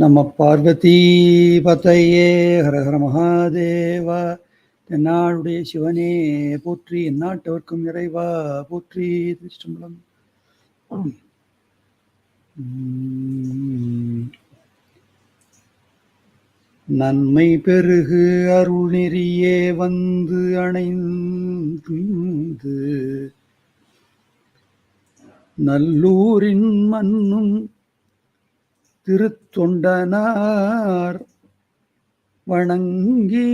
நம பார்வதி பத்தையே ஹரஹர மகாதேவா. தென்னாடுடைய சிவனே போற்றி எந்நாட்டவர்க்கும் இறைவா போற்றி திருஷ்டம்பலம் நன்மை பெருகு அருள் நெறியே வந்து அணைந்து நல்லூரின் மண்ணும் திருத்தொண்டனார் வணங்கி.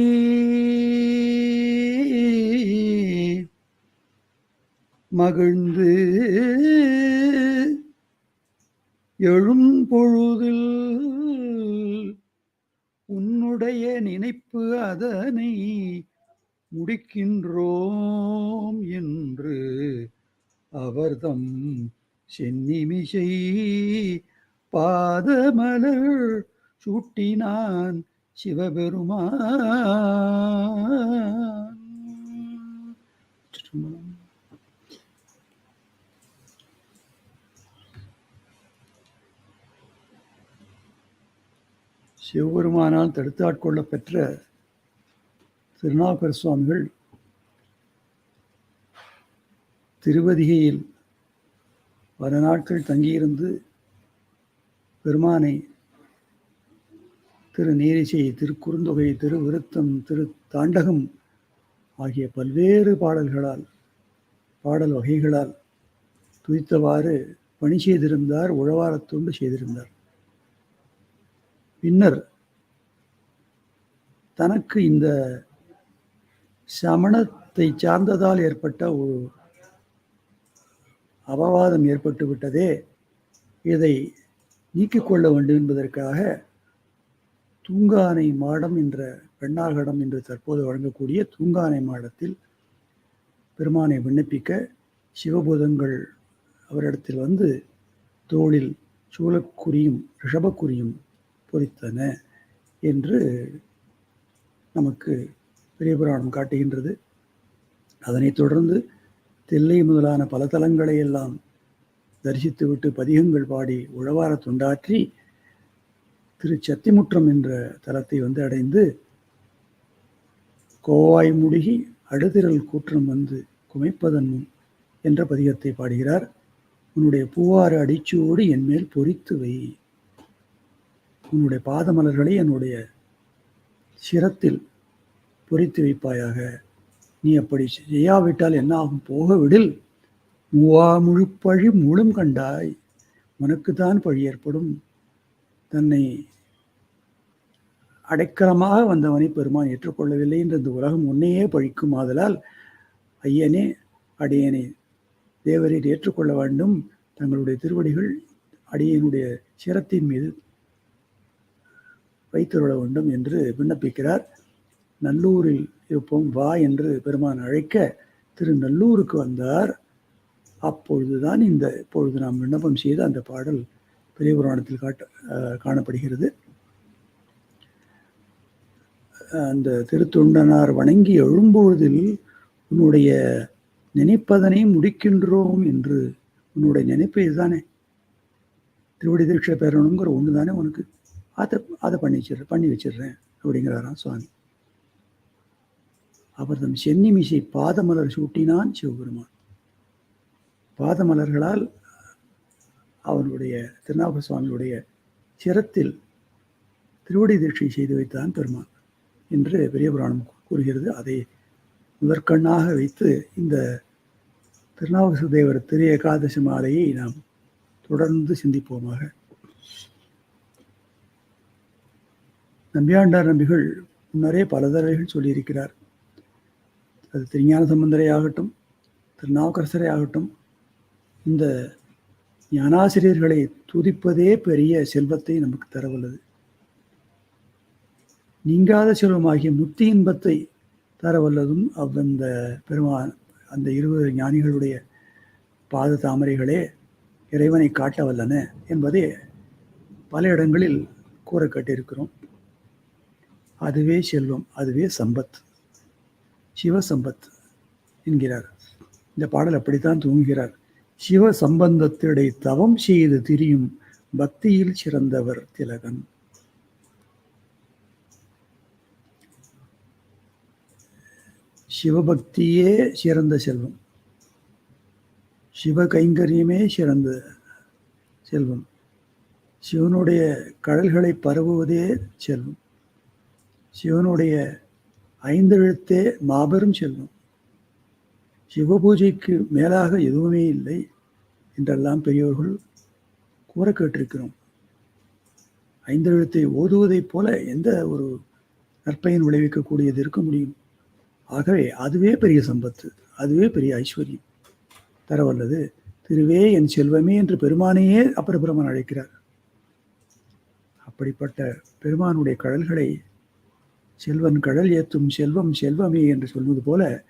மகிழ்ந்து எழும் பொழுதில் உன்னுடைய நினைப்பு அதனை முடிக்கின்றோம் என்று அவர்தம் சென்னிமிசை பாதமலர் சூட்டினான் சிவபெருமான். சிவபெருமானால் தடுத்தாட்கொள்ள பெற்ற திருநாவுக்கர் சுவாமிகள் திருவதிகையில் பல நாட்கள் தங்கியிருந்து பெருமானை திரு நீரிசை திருக்குறுந்தொகை திருவிருத்தம் திரு தாண்டகம் ஆகிய பல்வேறு பாடல்களால் பாடல் வகைகளால் துதித்தவாறு பணி செய்திருந்தார் உழவாரத்தொண்டு செய்திருந்தார். பின்னர் தனக்கு இந்த சமணத்தை சார்ந்ததால் ஏற்பட்ட ஒரு அபவாதம் ஏற்பட்டு விட்டதே இதை நீக்கிக் கொள்ள வேண்டும் என்பதற்காக தூங்கானை மாடம் என்ற பெண்ணாகடம் என்று தற்போது வழங்கக்கூடிய தூங்கானை மாடத்தில் பெருமானை விண்ணப்பிக்க சிவபூதங்கள் அவரிடத்தில் வந்து தோளில் சூலக்குறியும் ரிஷபக்குறியும் பொறித்தன என்று நமக்கு பெரிய புராணம் காட்டுகின்றது. அதனைத் தொடர்ந்து தில்லை முதலான பல தலங்களை எல்லாம் தரிசித்துவிட்டு பதிகங்கள் பாடி உழவார தொண்டாற்றி திரு சத்திமுற்றம் என்ற தலத்தை வந்து அடைந்து கோவாய் முடுகி அடுதிரல் கூற்றம் வந்து குமைப்பதன் முன் என்ற பதிகத்தை பாடுகிறார். உன்னுடைய பூவாறு அடிச்சுவோடு என் மேல் பொறித்து வை. உன்னுடைய பாதமலர்களை என்னுடைய சிரத்தில் பொறித்து வைப்பாயாக. நீ அப்படி செய்யாவிட்டால் என்ன ஆகும் போக விடில் மூவா முழுப்பழி முழும் கண்டாய். உனக்குத்தான் பழி ஏற்படும். தன்னை அடைக்கலமாக வந்தவனை பெருமான் ஏற்றுக்கொள்ளவில்லை என்று இந்த உலகம் உன்னையே பழிக்கும் ஆதலால் ஐயனே அடியனை தேவரீர் ஏற்றுக்கொள்ள வேண்டும். தங்களுடைய திருவடிகள் அடியனுடைய சிரத்தின் மீது வைத்துள்ள வேண்டும் என்று விண்ணப்பிக்கிறார். நல்லூரில் இருப்போம் வா என்று பெருமான் அழைக்க திரு நல்லூருக்கு வந்தார். அப்பொழுதுதான் இந்த இப்பொழுது நாம் விண்ணப்பம் செய்த அந்த பாடல் பெரிய புராணத்தில் காட்ட காணப்படுகிறது. அந்த திருத்தொண்டனார் வணங்கி எழும்பொழுதில் உன்னுடைய நினைப்பதனை முடிக்கின்றோம் என்று உன்னுடைய நினைப்பு இதுதானே? திருவடி தீட்சை பெறணுங்கிற ஒன்று தானே உனக்கு? அதை அதை பண்ணி வச்சிடுறேன் பண்ணி வச்சிடுறேன் அப்படிங்கிறாராம் சுவாமி. அவர் தம் சென்னிமிசை பாதமலர் சூட்டினான் சிவபெருமான். பாதமலர்களால் அவனுடைய திருநாக சுவாமியுடைய சிரத்தில் திருவடி தீட்சை செய்து வைத்தான் பெருமான் என்று பெரிய புராணம் கூறுகிறது. அதை முதற்கண்ணாக வைத்து இந்த திருநாவுக்கரசு தேவர் திரு ஏகாதசி மாலையை நாம் தொடர்ந்து சிந்திப்போமாக. நம்பியாண்டார் நம்பிகள் முன்னரே பல தடவைகள் சொல்லியிருக்கிறார். அது திருஞான சம்பந்தரே ஆகட்டும் திருநாவுக்கரசரை ஆகட்டும் இந்த ஞானாசிரியர்களை துதிப்பதே பெரிய செல்வத்தை நமக்கு தரவல்லது நீங்காத செல்வமாகிய முத்தி இன்பத்தை தரவல்லதும் அவ்வந்த பெருமா அந்த இருவர் ஞானிகளுடைய பாத தாமரைகளே இறைவனை காட்ட வல்லன என்பதை பல இடங்களில் கூற கட்டியிருக்கிறோம் அதுவே செல்வம் அதுவே சம்பத் சிவசம்பத் என்கிறார். இந்த பாடல் அப்படித்தான் தூங்குகிறார். சிவ சம்பந்தத்திடை தவம் செய்து திரியும் பக்தியில் சிறந்தவர் திலகன். சிவபக்தியே சிறந்த செல்வம். சிவ கைங்கரியமே சிறந்த செல்வம். சிவனுடைய கடல்களை பரவுவதே செல்வம். சிவனுடைய ஐந்தெழுத்தே மாபெரும் செல்வம். சிவபூஜைக்கு மேலாக எதுவுமே இல்லை என்றெல்லாம் பெரியவர்கள் கூற கேட்டிருக்கிறோம். ஐந்தெழுத்தை ஓதுவதைப் போல எந்த ஒரு நற்பயன் விளைவிக்கக்கூடியது இருக்க முடியும். ஆகவே அதுவே பெரிய சம்பத்து அதுவே பெரிய ஐஸ்வர்யம். தரவல்லது திருவே என் செல்வமே என்று பெருமானையே அப்பர அழைக்கிறார். அப்படிப்பட்ட பெருமானுடைய கடல்களை செல்வன் கடல் ஏத்தும் செல்வம் செல்வமே என்று சொல்வது போல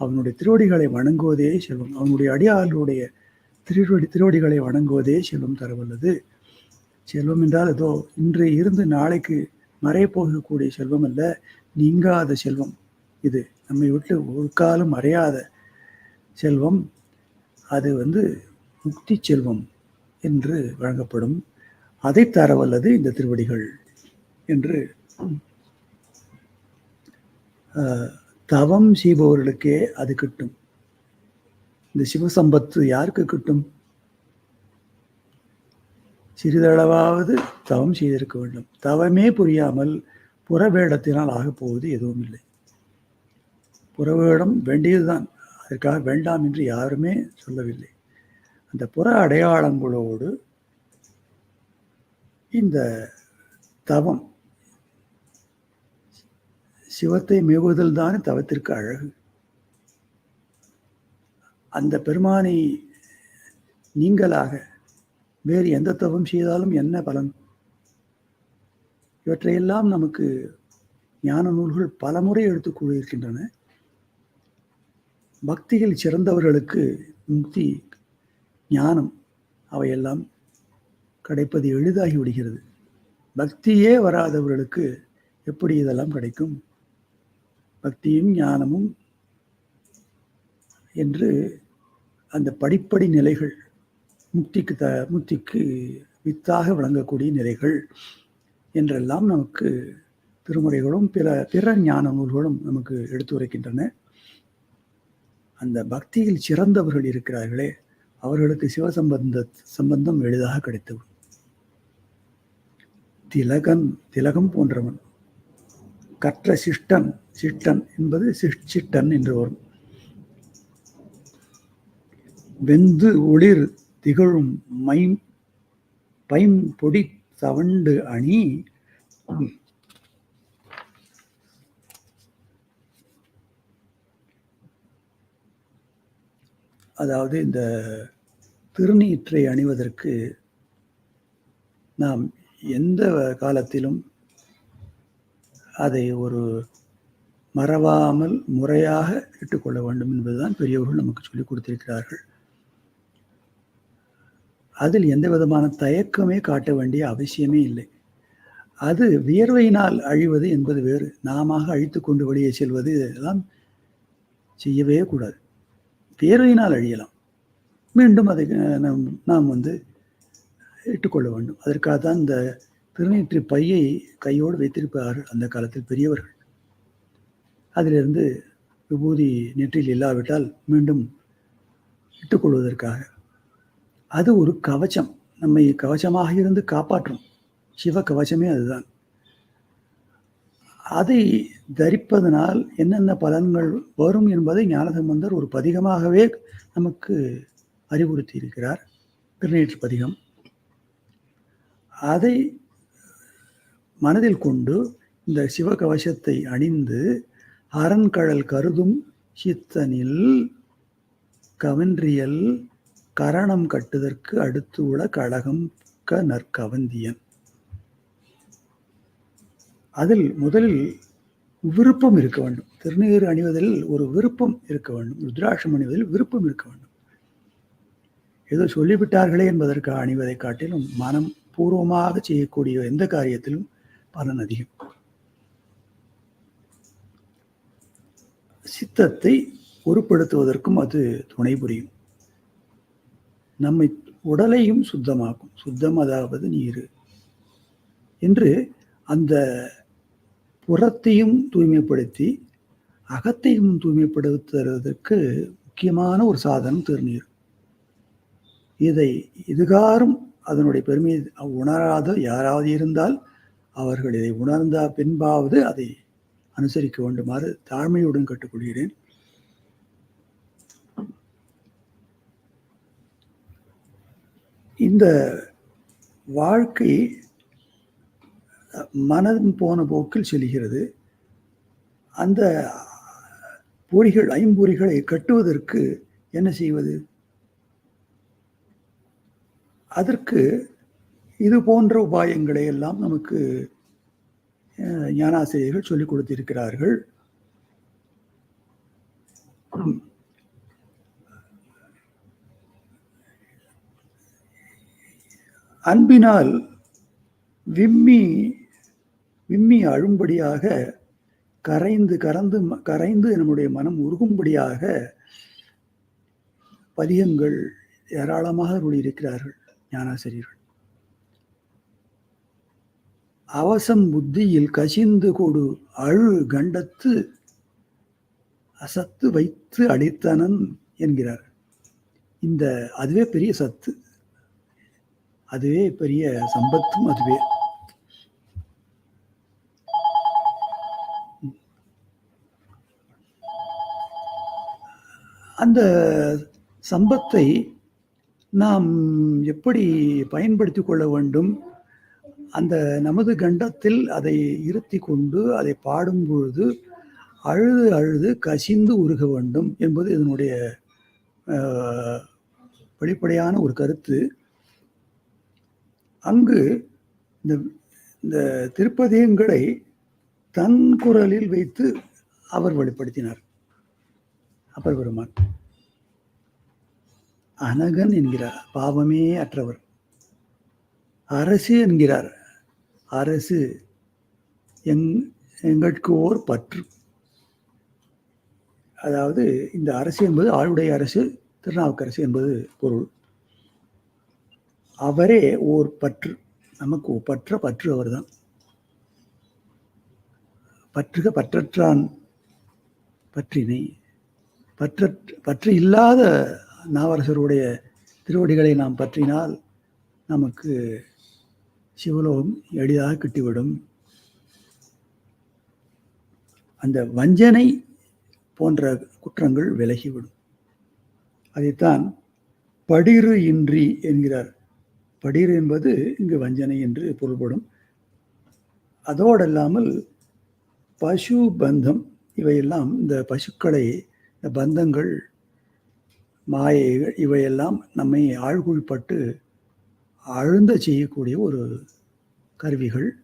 அவனுடைய திருவடிகளை வணங்குவதே செல்வம். அவனுடைய அடியாளுடைய திருவடி திருவடிகளை வணங்குவதே செல்வம் தரவல்லது செல்வம் என்றால் ஏதோ இன்று இருந்து நாளைக்கு மறைய போகக்கூடிய செல்வம் அல்ல நீங்காத செல்வம். இது நம்மை விட்டு ஒரு காலம் மறையாத செல்வம். அது வந்து முக்தி செல்வம் என்று வழங்கப்படும். அதை தரவல்லது இந்த திருவடிகள் என்று தவம் செய்பவர்களுக்கே அது கிட்டும். இந்த சிவசம்பத்து யாருக்கு கிட்டும்? சிறிதளவாவது தவம் செய்திருக்க வேண்டும். தவமே புரியாமல் புறவேடத்தினால் ஆகப்போவது எதுவும் இல்லை. புறவேடம் வேண்டியதுதான். அதற்காக வேண்டாம் என்று யாருமே சொல்லவில்லை. அந்த புற அடையாளங்களோடு இந்த தவம் சிவத்தை மிகுதல் தான் தவத்திற்கு அழகு. அந்த பெருமானை நீங்களாக வேறு எந்த தவம் செய்தாலும் என்ன பலன்? இவற்றையெல்லாம் நமக்கு ஞான நூல்கள் பலமுறை எடுத்துக் கூறியிருக்கின்றன. பக்தியில் சிறந்தவர்களுக்கு முக்தி ஞானம் அவையெல்லாம் கிடைப்பது எளிதாகி விடுகிறது பக்தியே வராதவர்களுக்கு எப்படி இதெல்லாம் கிடைக்கும்? பக்தியும் ஞானமும் என்று அந்த படிப்படி நிலைகள் முக்திக்கு த முக்திக்கு வித்தாக விளங்கக்கூடிய நிலைகள் என்றெல்லாம் நமக்கு திருமுறைகளும் பிற பிற ஞான நூல்களும் நமக்கு எடுத்துரைக்கின்றன அந்த பக்தியில் சிறந்தவர்கள் இருக்கிறார்களே அவர்களுக்கு சிவசம்பந்த சம்பந்தம் எளிதாக கிடைத்துவிடும். திலகன் திலகம் போன்றவன் கற்ற சிஷ்டன் சிட்டன் என்பது சிஷ்டன் என்று வரும். வெந்து ஒளிர் திகழும் மைம் பைம் பொடி தவண்டு அணி. அதாவது இந்த திருநீற்றை அணிவதற்கு நாம் எந்த காலத்திலும் அதை ஒரு மறவாமல் முறையாக இட்டுக்கொள்ள வேண்டும் என்பதுதான் பெரியவர்கள் நமக்கு சொல்லிக் கொடுத்திருக்கிறார்கள். அதில் எந்த விதமான தயக்கமே காட்ட வேண்டிய அவசியமே இல்லை. அது வியர்வையினால் அழிவது என்பது வேறு. நாம அழித்து கொண்டு வெளியே செல்வது இதெல்லாம் செய்யவே கூடாது. வியர்வையினால் அழியலாம். மீண்டும் அதை நாம் நாம் வந்து இட்டுக்கொள்ள வேண்டும். அதற்காக தான் இந்த திருநீற்று பையை கையோடு வைத்திருப்பார்கள் அந்த காலத்தில் பெரியவர்கள். அதிலிருந்து விபூதி நெற்றில் இல்லாவிட்டால் மீண்டும் இட்டுக்கொள்வதற்காக அது ஒரு கவச்சம். நம்மை கவச்சமாக இருந்து காப்பாற்றும். சிவ கவச்சமே அதுதான். அதை தரிப்பதனால் என்னென்ன பலன்கள் வரும் என்பதை ஞானசம்பந்தர் ஒரு பதிகமாகவே நமக்கு அறிவுறுத்தி இருக்கிறார் திருநீற்று பதிகம். அதை மனதில் கொண்டு இந்த சிவகவசத்தை அணிந்து அரண்கழல் கருதும் சித்தனில் கவன்றியல் கரணம் கட்டுதற்கு அடுத்து உள்ள கழகம் க நற்கவந்தியன். அதில் முதலில் விருப்பம் இருக்க வேண்டும். திருநீர் அணிவதில் ஒரு விருப்பம் இருக்க வேண்டும். ருத்ராட்சம் அணிவதில் விருப்பம் இருக்க வேண்டும். ஏதோ சொல்லிவிட்டார்களே என்பதற்காக அணிவதை காட்டிலும் மனம் பூர்வமாக செய்யக்கூடிய எந்த காரியத்திலும் பலன் அதிகம். சித்தத்தை பொருட்படுத்துவதற்கும் அது துணை புரியும். நம்மை உடலையும் சுத்தமாக்கும். சுத்தம் அதாவது நீர். என்று அந்த புறத்தையும் தூய்மைப்படுத்தி அகத்தையும் தூய்மைப்படுத்துவதற்கு முக்கியமான ஒரு சாதனம் திருநீர். இதை இதுகாரும் அதனுடைய பெருமையை உணராத யாராவது இருந்தால் அவர்கள் இதை உணர்ந்த பின்பாவது அதை அனுசரிக்க வேண்டுமாறு தாழ்மையுடன் கட்டுக்கொள்கிறேன். இந்த வாழ்க்கை மனம் போன போக்கில் செல்கிறது. அந்த பொறிகள் ஐம்பொறிகளை கட்டுவதற்கு என்ன செய்வது? அதற்கு இது போன்ற உபாயங்களை எல்லாம் நமக்கு ஞானாசிரியர்கள் சொல்லிக் கொடுத்திருக்கிறார்கள். அன்பினால் விம்மி விம்மி அழும்படியாக கரைந்து கரந்து கரைந்து நம்முடைய மனம் உருகும்படியாக பதியங்கள் ஏராளமாக இருக்கிறார்கள் ஞானாசிரியர்கள். அவசம் புத்தியில் கசிந்து கொடு. அழு கண்டத்து அசத்து வைத்து அடித்தனன் என்கிறார். இந்த அதுவே பெரிய சத்து. அதுவே பெரிய சம்பத்தும் அதுவே. அந்த சம்பத்தை நாம் எப்படி பயன்படுத்தி கொள்ள வேண்டும்? அந்த நமது கண்டத்தில் அதை இருத்தி கொண்டு அதை பாடும் பொழுது அழுது அழுது கசிந்து உருக வேண்டும் என்பது இதனுடைய வெளிப்படையான ஒரு கருத்து. அங்கு இந்த இந்த திருப்பதியங்களை தன் குரலில் வைத்து அவர் வெளிப்படுத்தினார். அப்பர் பெருமான் அனகன் என்கிறார் பாவமே அற்றவர். அரசு என்கிறார் அரசு எங் எங்களுக்கு ஓர் பற்று. அதாவது இந்த அரசு என்பது ஆளுடைய அரசு திருநாவுக்கரசு என்பது பொருள். அவரே ஓர் பற்று. நமக்கு பற்ற பற்று அவர்தான். பற்றுக பற்றற்றான் பற்றினை. பற்ற பற்று இல்லாத நாவரசருடைய திருவடிகளை நாம் பற்றினால் நமக்கு சிவலோகம் எளிதாக கிட்டிவிடும். அந்த வஞ்சனை போன்ற குற்றங்கள் விலகிவிடும். அதைத்தான் படிறு இன்றி என்கிறார். படிறு என்பது இங்கு வஞ்சனை என்று பொருள்படும். அதோடல்லாமல் பசு பந்தம் இவையெல்லாம் இந்த பசுக்களை இந்த பந்தங்கள் மாயைகள் இவையெல்லாம் நம்மை ஆழ்குழிப்பட்டு அழுந்த செய்யக்கூடிய ஒரு கருவிகள்.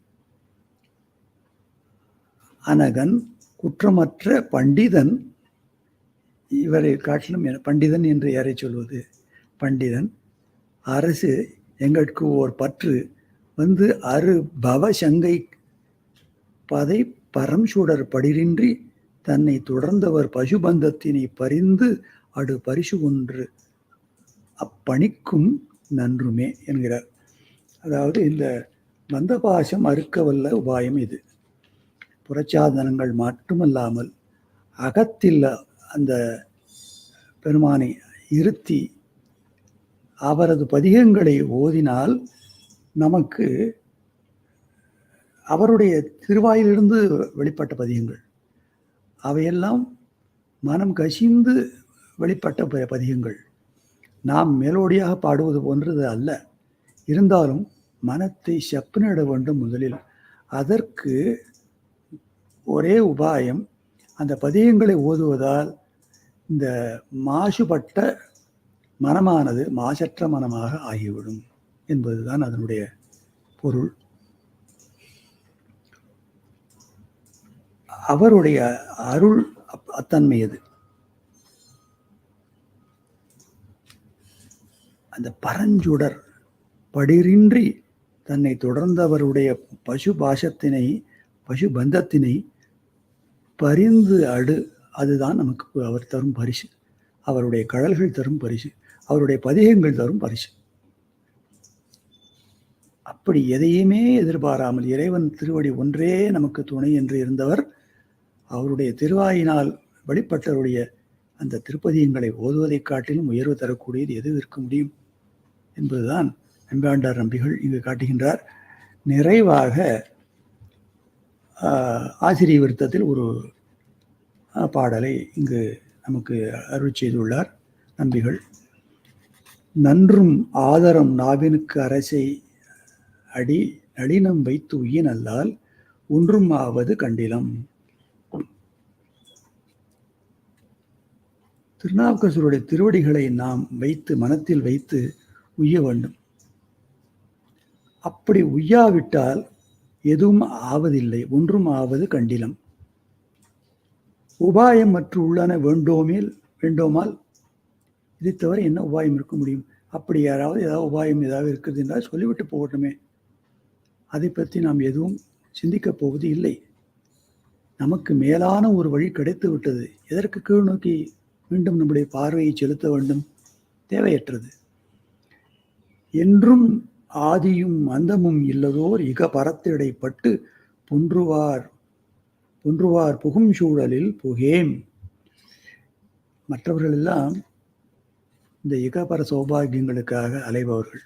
அனகன் குற்றமற்ற பண்டிதன் இவரை காட்டிலும் பண்டிதன் என்று யாரை சொல்வது? பண்டிதன். அரசு எங்களுக்கு ஓர் பற்று. வந்து அரு பவசங்கை பதை பரம்சூடர் படிரின்றி தன்னை தொடர்ந்தவர் பசுபந்தத்தினை பறிந்து அடு பரிசு ஒன்று. அப்பணிக்கும் நன்றுமே என்கிறார். அதாவது இந்த மந்தபாசம் அறுக்கவல்ல உபாயம் இது. புறச்சாதனங்கள் மட்டுமல்லாமல் அகத்தில் அந்த பெருமானை இருத்தி அவரது பதிகங்களை ஓதினால் நமக்கு அவருடைய திருவாயிலிருந்து வெளிப்பட்ட பதிகங்கள். அவையெல்லாம் மனம் கசிந்து வெளிப்பட்ட பதிகங்கள். நாம் மேலோடியாக பாடுவது போன்றது அல்ல. இருந்தாலும் மனத்தை செப்பனிட வேண்டும் முதலில். அதற்கு ஒரே உபாயம் அந்த பதியங்களை ஓதுவதால் இந்த மாசுபட்ட மனமானது மாசற்ற மனமாக ஆகிவிடும் என்பதுதான் அதனுடைய பொருள். அவருடைய அருள் அத்தன்மை அது அந்த பரஞ்சுடர் படிரின்றி தன்னை தொடர்ந்தவருடைய பசு பாசத்தினை பசு பந்தத்தினை பரிந்து அடு. அதுதான் நமக்கு அவர் தரும் பரிசு. அவருடைய கடல்கள் தரும் பரிசு. அவருடைய பதிகங்கள் தரும் பரிசு. அப்படி எதையுமே எதிர்பாராமல் இறைவன் திருவடி ஒன்றே நமக்கு துணை என்று இருந்தவர் அவருடைய திருவாயினால் வெளிப்பட்டவருடைய அந்த திருப்பதியங்களை ஓதுவதைக் காட்டிலும் உயர்வு தரக்கூடியது எது இருக்க முடியும்? என்பதுதான் நம்பியாண்டார் நம்பிகள் இங்கு காட்டுகின்றார். நிறைவாக ஆசிரிய விருத்தத்தில் ஒரு பாடலை இங்கு நமக்கு அருள் செய்துள்ளார் நம்பிகள். நன்றும் ஆதரம் நாவினுக்கு அரசை அடி நளினம் வைத்து உயினல்லால் ஒன்றும் ஆவது கண்டிலம். திருநாவுக்கரசருடைய திருவடிகளை நாம் வைத்து மனத்தில் வைத்து உய்ய வேண்டும். அப்படி உய்யாவிட்டால் எதுவும் ஆவதில்லை ஒன்றும் ஆவது கண்டிலம். உபாயம் மற்ற உள்ளன வேண்டோமேல் வேண்டோமால் இதை தவிர என்ன உபாயம் இருக்க முடியும்? அப்படி யாராவது ஏதாவது உபாயம் ஏதாவது இருக்குது என்றால் சொல்லிவிட்டு போகட்டுமே. அதை பற்றி நாம் எதுவும் சிந்திக்கப் போவது இல்லை. நமக்கு மேலான ஒரு வழி கிடைத்து விட்டது. எதற்கு கீழ் நோக்கி மீண்டும் நம்முடைய பார்வையை செலுத்த வேண்டும்? தேவையற்றது. என்றும் ஆதியும் அந்தமும் இல்லதோர் இக பரத்திடைப்பட்டு பொன்றுவார் பொன்றுவார் புகும் சூழலில் புகேம். மற்றவர்கள் எல்லாம் இந்த இகபர சௌபாகியங்களுக்காக அலைபவர்கள்.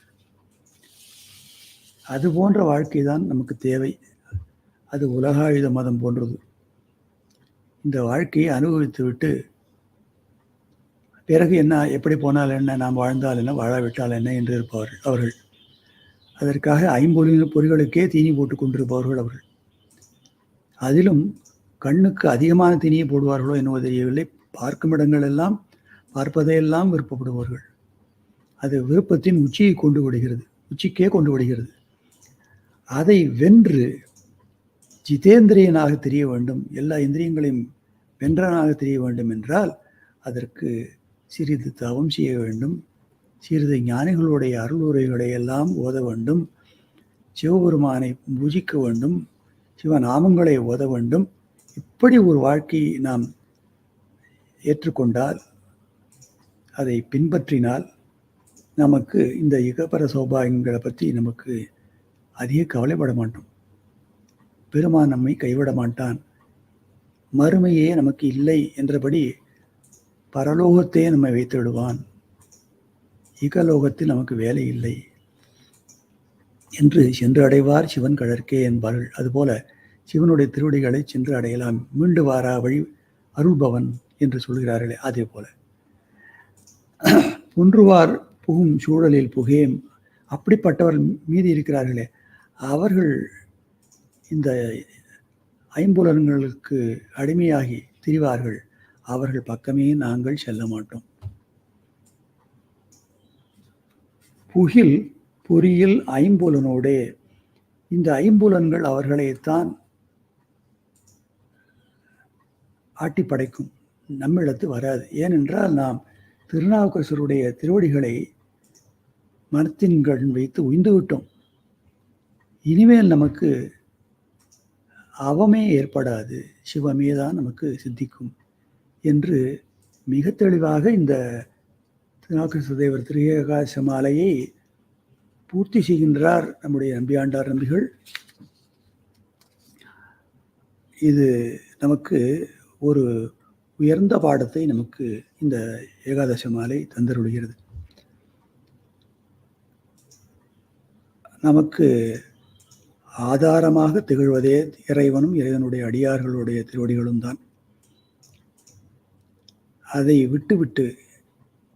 அது போன்ற வாழ்க்கை தான் நமக்கு தேவை. அது உலகாயுத மதம் போன்றது. இந்த வாழ்க்கையை அனுபவித்துவிட்டு பிறகு என்ன எப்படி போனால் என்ன நாம் வாழ்ந்தால் என்ன வாழாவிட்டால் என்ன என்று இருப்பவர்கள் அவர்கள். அதற்காக ஐம்பொலி பொறிகளுக்கே தீனி போட்டு கொண்டிருப்பவர்கள் அவர்கள். அதிலும் கண்ணுக்கு அதிகமான தீனியை போடுவார்களோ என்னவோ தெரியவில்லை. பார்க்கும் இடங்கள் எல்லாம் பார்ப்பதையெல்லாம் விருப்பப்படுவார்கள் அது விருப்பத்தின் உச்சியை கொண்டு விடுகிறது உச்சிக்கே கொண்டு விடுகிறது அதை வென்று ஜிதேந்திரியனாக தெரிய வேண்டும் எல்லா இந்திரியங்களையும் வென்றனாக தெரிய வேண்டும் என்றால் அதற்கு சிறிது தவம் செய்ய வேண்டும். சிறிது ஞானிகளுடைய அருளுரைகளை எல்லாம் ஓத வேண்டும். சிவபெருமானை பூஜிக்க வேண்டும். சிவநாமங்களை ஓத வேண்டும். இப்படி ஒரு வாழ்க்கையை நாம் ஏற்றுக்கொண்டால் அதை பின்பற்றினால் நமக்கு இந்த இகப்பர சௌபாகியங்களை பற்றி நமக்கு அதிக கவலைப்பட மாட்டோம். பெருமான் நம்மை கைவிட மாட்டான். மறுமையே நமக்கு இல்லை என்றபடி பரலோகத்தையே நம்மை வைத்து விடுவான் இகலோகத்தில் நமக்கு வேலை இல்லை. என்று சென்று அடைவார் சிவன் கழற்கே என்பார்கள். அதுபோல சிவனுடைய திருவடிகளை சென்று அடையலாம். மீண்டு வாரா வழி அருள்பவன் என்று சொல்கிறார்களே அதே போல. ஒன்றுவார் புகும் சூழலில் புகேம். அப்படிப்பட்டவர் மீதி இருக்கிறார்களே அவர்கள் இந்த ஐம்புலன்களுக்கு அடிமையாகி திரிவார்கள். அவர்கள் பக்கமே நாங்கள் செல்ல மாட்டோம் புகில் பொறியில் ஐம்புலனோடே இந்த ஐம்புலன்கள் அவர்களைத்தான் ஆட்டி படைக்கும். நம்மிடத்து வராது. ஏனென்றால் நாம் திருநாவுக்கரசருடைய திருவடிகளை மனத்தின்கண் வைத்து உய்ந்து விட்டோம். இனிமேல் நமக்கு அவமே ஏற்படாது. சிவமே தான் நமக்கு சித்திக்கும். என்று மிக தெளிவாக இந்த திருநாகிருஷ்ணதேவர் தேவர் திரியகாச மாலையை பூர்த்தி செய்கின்றார் நம்முடைய நம்பியாண்டார் நம்பிகள். இது நமக்கு ஒரு உயர்ந்த பாடத்தை நமக்கு இந்த ஏகாதச மாலை தந்தருடுகிறது நமக்கு ஆதாரமாக திகழ்வதே இறைவனும் இறைவனுடைய அடியார்களுடைய திருவடிகளும் தான். அதை விட்டுவிட்டு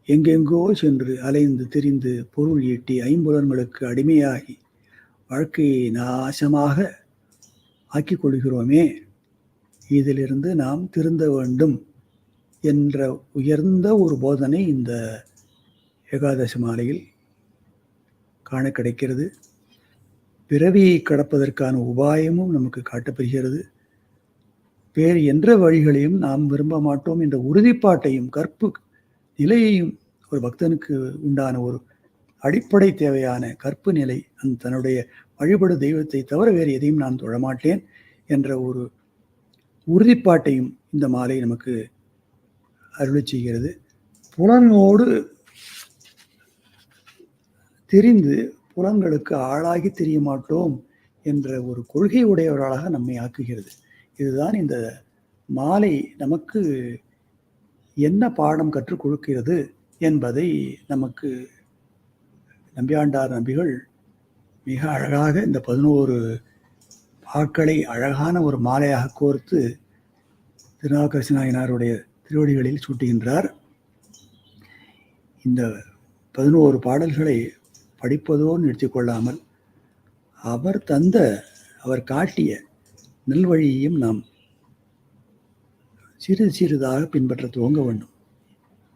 எங்கெங்கோ சென்று அலைந்து திரிந்து பொருள் ஈட்டி ஐம்புலன்களுக்கு அடிமையாகி வாழ்க்கையை நாசமாக ஆக்கிக் கொள்கிறோமே இதிலிருந்து நாம் திருந்த வேண்டும் என்ற உயர்ந்த ஒரு போதனை இந்த ஏகாதசி மாலையில் காண கிடைக்கிறது. பிறவியை கடப்பதற்கான உபாயமும் நமக்கு காட்டப்படுகிறது. வேறு என்ற வழிகளையும் நாம் விரும்ப மாட்டோம் என்ற உறுதிப்பாட்டையும் கற்பு நிலையையும் ஒரு பக்தனுக்கு உண்டான ஒரு அடிப்படை தேவையான கற்பு நிலை அந்த தன்னுடைய வழிபடு தெய்வத்தை தவிர வேறு எதையும் நான் தொழமாட்டேன் என்ற ஒரு உறுதிப்பாட்டையும் இந்த மாலை நமக்கு அருளை செய்கிறது. புலனோடு தெரிந்து புலன்களுக்கு ஆளாகி தெரிய மாட்டோம் என்ற ஒரு கொள்கை உடையவர்களாக நம்மை ஆக்குகிறது. இதுதான் இந்த மாலை நமக்கு என்ன பாடம் கற்றுக் கொடுக்கிறது என்பதை நமக்கு நம்பியாண்டார் நம்பிகள் மிக அழகாக இந்த பதினோரு பாக்களை அழகான ஒரு மாலையாக கோர்த்து திருநாவுக்கரசு திருவடிகளில் சூட்டுகின்றார். இந்த பதினோரு பாடல்களை படிப்பதோடு நிறுத்திக்கொள்ளாமல் அவர் தந்த அவர் காட்டிய நல்வழியையும் நாம் சிறிது சிறிதாக பின்பற்ற துவங்க வேண்டும்.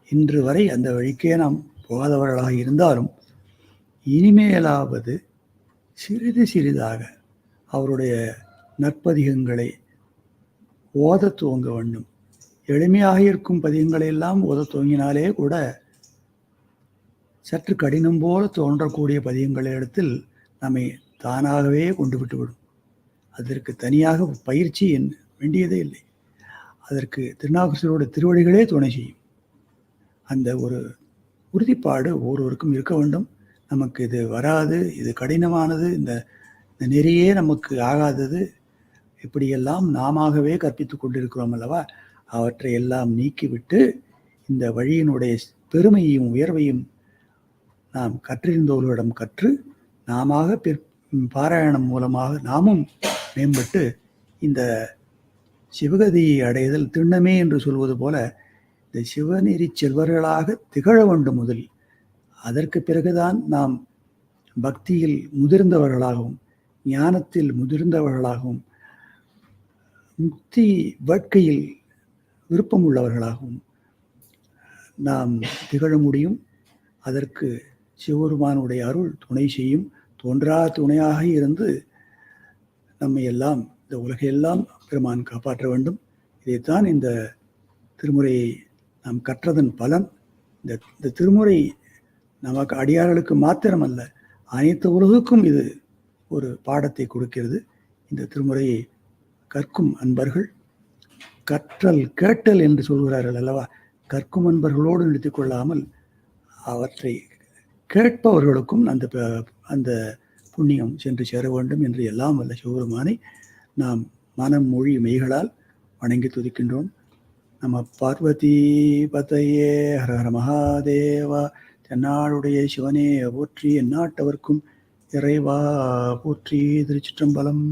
இன்று வரை அந்த வழிக்கே நாம் போகாதவர்களாக இருந்தாலும் இனிமேலாவது சிறிது சிறிதாக அவருடைய நற்பதிகங்களை ஓத துவங்க வேண்டும். எளிமையாக இருக்கும் பதிகங்களை எல்லாம் ஓத துவங்கினாலே கூட சற்று கடினம் போல தோன்றக்கூடிய பதிகங்களை இடத்தில் நம்மை தானாகவே கொண்டு விட்டுவிடும். அதற்கு தனியாக பயிற்சி வேண்டியதே இல்லை. அதற்கு திருநாவுக்கரசரோட திருவடிகளே துணை செய்யும். அந்த ஒரு உறுதிப்பாடு ஒவ்வொருவருக்கும் இருக்க வேண்டும். நமக்கு இது வராது இது கடினமானது இந்த இந்த நெறியே நமக்கு ஆகாதது. இப்படியெல்லாம் நாமவே கற்பித்து கொண்டிருக்கிறோம் அல்லவா? அவற்றை எல்லாம் நீக்கிவிட்டு இந்த வழியினுடைய பெருமையும் உயர்வையும் நாம் கற்றிருந்தவர்களிடம் கற்று நாம பிற் பாராயணம் மூலமாக நாமும் மேம்பட்டு இந்த சிவகதியை அடைதல் திண்ணமே என்று சொல்வது போல இந்த சிவநெறி செல்வர்களாக திகழ வேண்டும் முதலில் அதற்கு பிறகுதான் நாம் பக்தியில் முதிர்ந்தவர்களாகவும் ஞானத்தில் முதிர்ந்தவர்களாகவும் முக்தி வாழ்க்கையில் விருப்பம் உள்ளவர்களாகவும் நாம் திகழ முடியும். அதற்கு சிவபெருமானுடைய அருள் துணை செய்யும். தோன்றா துணையாக இருந்து நம்மை எல்லாம் இந்த உலகையெல்லாம் பெருமான் காப்பாற்ற வேண்டும். இதைத்தான் இந்த திருமுறையை நாம் கற்றதன் பலன். இந்த இந்த திருமுறை நமக்கு அடியார்களுக்கு மாத்திரமல்ல அனைத்து உலகுக்கும் இது ஒரு பாடத்தை கொடுக்கிறது. இந்த திருமுறையை கற்கும் அன்பர்கள் கற்றல் கேட்டல் என்று சொல்கிறார்கள் அல்லவா? கற்கும் அன்பர்களோடு நிறுத்திக் கொள்ளாமல் அவற்றை கேட்பவர்களுக்கும் அந்த அந்த புண்ணியம் சென்று சேர வேண்டும் என்று எல்லாம் வல்ல சிவபெருமானை நாம் மனம் மொழி மெய்களால் வணங்கி துதிக்கின்றோம். நம்ம பார்வதி பதையே ஹரஹர மகாதேவா தென்னாளுடைய சிவனே போற்றி எந்நாட்டவர்க்கும் இறைவா போற்றி திருச்சிற்றம்பலம்.